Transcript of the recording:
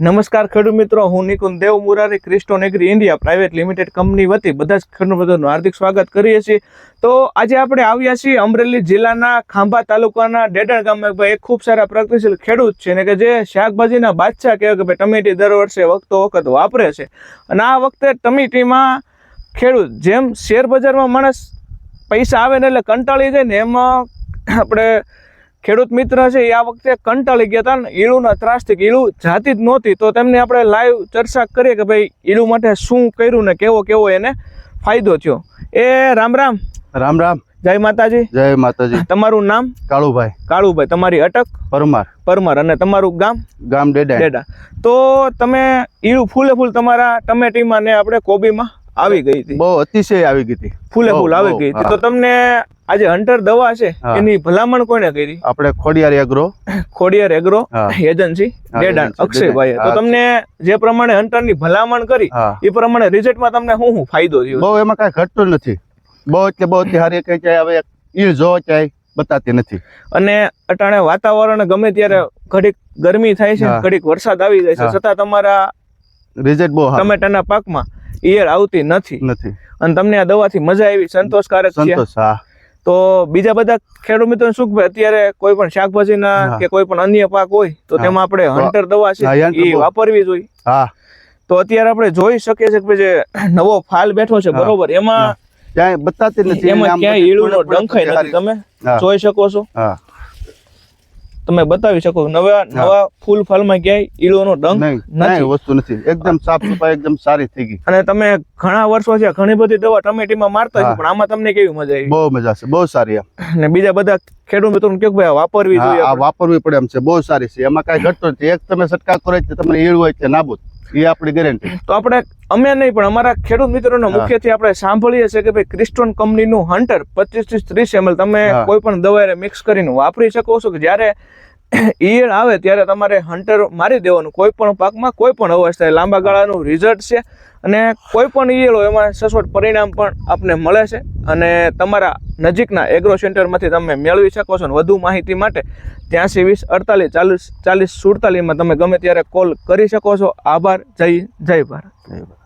નમસ્કાર ખેડૂત મિત્રો, હું Nikunj Dev Murari Kriston agri India private limited company વતી બધા જ ખેડૂત મિત્રોનું હાર્દિક સ્વાગત કરીએ છીએ. તો આજે આપણે આવ્યા છીએ અમરેલી જિલ્લાના ખાંભા તાલુકાના ડેડણ ગામમાં ભાઈ, એક ખૂબ સારા પ્રગતિશીલ ખેડૂત છે ને કે જે શાકભાજીના બાદશાહ કહેવાય કે ભાઈ, ટમેટી દર વર્ષે વખતો વખત વાપરે છે. અને આ વખતે ટમેટીમાં ખેડૂત જેમ શેર બજારમાં માણસ પૈસા આવે ને એટલે કંટાળી જાય ને એમાં આપણે ખેડૂત મિત્ર છે એ આ વખતે કંટાળી ગયા હતા ને ઈળુના ત્રાસથી ઈળું જાતી જ નહોતી. તો તેમને આપણે લાઈવ ચર્ચા કરીએ કે ભાઈ ઈળું માટે શું કર્યું ને કેવો કેવો એને ફાયદો થયો. એ રામ રામ. રામ રામ. જય માતાજી. જય માતાજી. તમારું નામ? કાળુભાઈ. કાળુભાઈ તમારી અટક? પરમાર. પરમાર. અને તમારું ગામ? ગામ ડેડા. ડેડા. તો તમે ઈળું ફૂલે ફૂલ તમારા ટમેટીમાં ને આપણે કોબીમાં આવી ગઈ હતી. બહુ અતિશય આવી ગઈ હતી. ફૂલે ફૂલ આવી ગઈ હતી. તો તમને આજે હન્ટર દવા છે એની ભલામણ કોને કરી? આપણે Khodiyar agro Khodiyar agro agency Dedan. Akshaybhai તો તમને જે પ્રમાણે હન્ટરની ભલામણ કરી એ પ્રમાણે રિઝલ્ટમાં તમને શું શું ફાયદો થયો? બહુ એમાં કાંઈ ઘટતું નથી. બહુ એટલે બહુ હારી કઈ જાય હવે ઈળ જો ક્યાંય બતાતી નથી. અને અટાણે વાતાવરણ ગમે ત્યારે ઘડીક ગરમી થાય છે ઘડીક વરસાદ આવી જાય છે. છતાં તમારા રિઝલ્ટ બહુ ટમેટાના પાકમાં ઈયર આવતી નથી. નથી. અને તમને આ દવાથી મજા આવી સંતોષકારક છે. સંતોષ હા. તો બીજા બધા ખેડૂત મિત્રો શું ભાઈ અત્યારે કોઈ પણ શાકભાજીના ના કે કોઈ પણ અન્ય પાક હોય તો તેમાં આપણે હંટર હન્ટર દવા છે એ વાપરવી જોઈએ. હા. તો અત્યારે આપણે જોઈ શકીએ છીએ કે જે નવો ફાલ બેઠો છે બરોબર એમાં. ક્યાંય બતાતી નથી એમાં ક્યાંય ઈળુનો થોડી નથી. તમે જોઈ શકો છો. હા. તમે બતાવી શકો નવા નવા ફૂલ ફાલમાં ક્યાંય ઈળોનો ડંખ નથી. વસ્તુ નથી. એકદમ સાફ સફાઈ એકદમ સારી થઈ ગઈ. અને તમે ઘણા વર્ષો છે ઘણી બધી દવા ટમેટીમાં મારતા છો પણ આમાં તમને કેવી મજા આવી? બહુ મજા છે બહુ સારી અને બીજા બધા ખેડૂત મિત્રોને કહો કે ભાઈ વાપરવી જોઈએ આ વાપરવી પડે એમ છે બહુ સારી છે. એમાં કાંઈ ઘટતો નથી. એક તમે છંટકાવ કરો એટલે તમને ઈળ હોય કે નાબૂદ એ આપણી ગેરંટી તો આપણે અમે નહીં પણ અમારા ખેડૂત મિત્રોને મુખ્યથી આપણે સાંભળીએ છીએ કે ભાઈ ક્રિસ્ટોન કંપનીનું હન્ટર પચીસથી ત્રીસ એમએલ તમે કોઈ પણ દવાને મિક્સ કરીને વાપરી શકો છો કે જ્યારે ઈયળ આવે ત્યારે તમારે હન્ટર મારી દેવાનું. કોઈ પણ પાકમાં કોઈ પણ અવસ્થાએ લાંબા ગાળાનું રિઝલ્ટ છે અને કોઈ પણ ઈયળ હોય, એમાં સચોટ પરિણામ પણ આપને મળે છે. અને તમારા નજીકના એગ્રો સેન્ટરમાંથી તમે મેળવી શકો છો અને વધુ માહિતી માટે ત્યાંસી વીસ અડતાલીસ ચાલીસ ચાલીસ સુડતાલીસમાં તમે ગમે ત્યારે કોલ કરી શકો છો. આભાર. જય જય ભારત. બરાબર.